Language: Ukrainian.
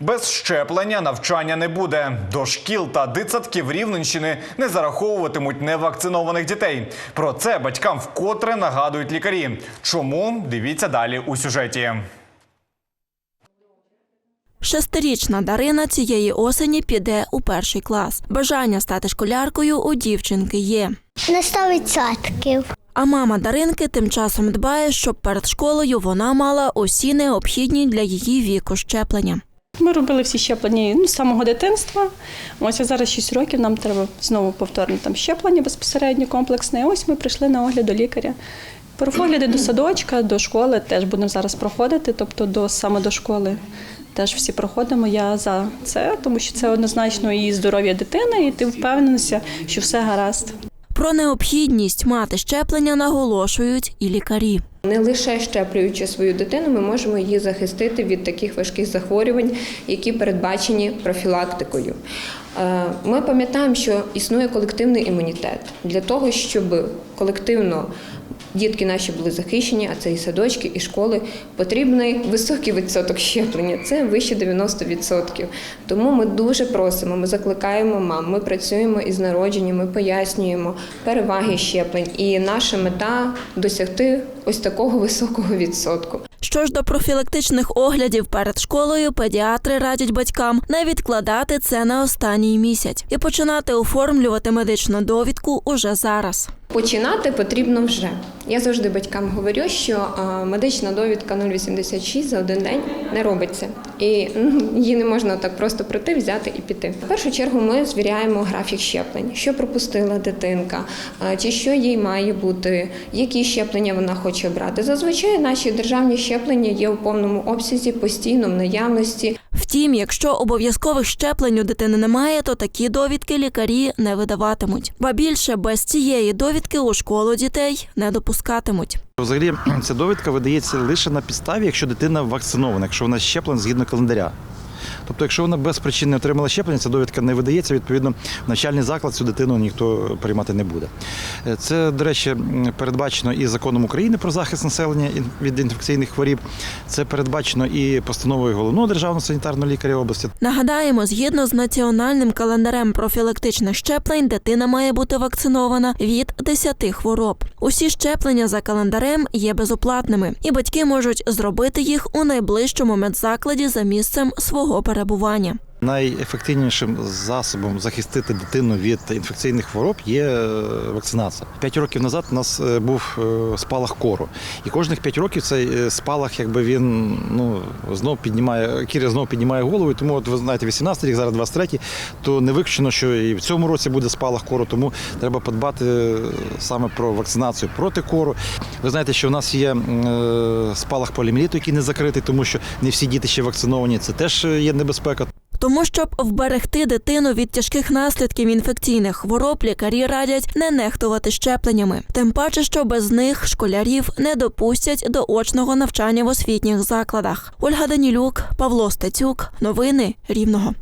Без щеплення навчання не буде. До шкіл та дитсадків Рівненщини не зараховуватимуть невакцинованих дітей. Про це батькам вкотре нагадують лікарі. Чому дивіться далі у сюжеті. Шестирічна Дарина цієї осені піде у перший клас. Бажання стати школяркою у дівчинки є. На 100%. А мама Даринки тим часом дбає, щоб перед школою вона мала усі необхідні для її віку щеплення. Ми робили всі щеплення ну, з самого дитинства. Ось а зараз 6 років, нам треба знову повторне там щеплення безпосередньо комплексне. Ось ми прийшли на огляд до лікаря. Про огляди до садочка, до школи теж будемо зараз проходити, тобто до саме до школи теж всі проходимо. Я за це, тому що це однозначно і здоров'я дитини, і ти впевнений, що все гаразд. Про необхідність мати щеплення наголошують і лікарі. Не лише щеплюючи свою дитину, ми можемо її захистити від таких важких захворювань, які передбачені профілактикою. Е, Ми пам'ятаємо, що існує колективний імунітет для того, щоб колективно дітки наші були захищені, а це і садочки, і школи. Потрібний високий відсоток щеплення, це вище 90%. Тому ми дуже просимо, ми закликаємо мам, ми працюємо із народження, ми пояснюємо переваги щеплень. І наша мета досягти ось такого високого відсотку. Що ж до профілактичних оглядів перед школою, педіатри радять батькам не відкладати це на останній місяць і починати оформлювати медичну довідку уже зараз. Починати потрібно вже. Я завжди батькам говорю, що медична довідка 0,86 за один день не робиться. І ну, її не можна так просто прийти, взяти і піти. В першу чергу ми звіряємо графік щеплень, що пропустила дитинка, чи що їй має бути, які щеплення вона хоче брати. Зазвичай наші державні щеплення є у повному обсязі, постійно в наявності. Втім, якщо обов'язкових щеплень у дитини немає, то такі довідки лікарі не видаватимуть. Ба більше без цієї довідки у школу дітей не допускатимуть. Взагалі, ця довідка видається лише на підставі, якщо дитина вакцинована, якщо вона щеплена згідно календаря. Тобто, якщо вона без причин не отримала щеплення, ця довідка не видається, відповідно, в навчальний заклад цю дитину ніхто приймати не буде. Е, Це, до речі, передбачено і законом України про захист населення від інфекційних хворіб. Це передбачено і постановою головного державного санітарного лікаря області. Нагадаємо, згідно з національним календарем профілактичних щеплень, дитина має бути вакцинована від 10 хвороб. Усі щеплення за календарем є безоплатними, і батьки можуть зробити їх у найближчому медзакладі за місцем свого перебування. Найефективнішим засобом захистити дитину від інфекційних хвороб є е, вакцинація. П'ять років назад у нас е, був е, спалах кору, і кожних п'ять років цей спалах, якби він ну знов піднімає кіря знов піднімає голову. Тому, от ви знаєте, 18 рік, зараз 23, то не виключено, що і в цьому році буде спалах кору. Тому треба подбати саме про вакцинацію проти кору. Ви знаєте, що в нас є спалах поліоміеліту, який не закритий, тому що не всі діти ще вакциновані. Це теж є небезпека. Тому, щоб вберегти дитину від тяжких наслідків інфекційних хвороб, лікарі радять не нехтувати щепленнями. Тим паче, що без них школярів не допустять до очного навчання в освітніх закладах. Ольга Данілюк, Павло Стецюк. Новини Рівного.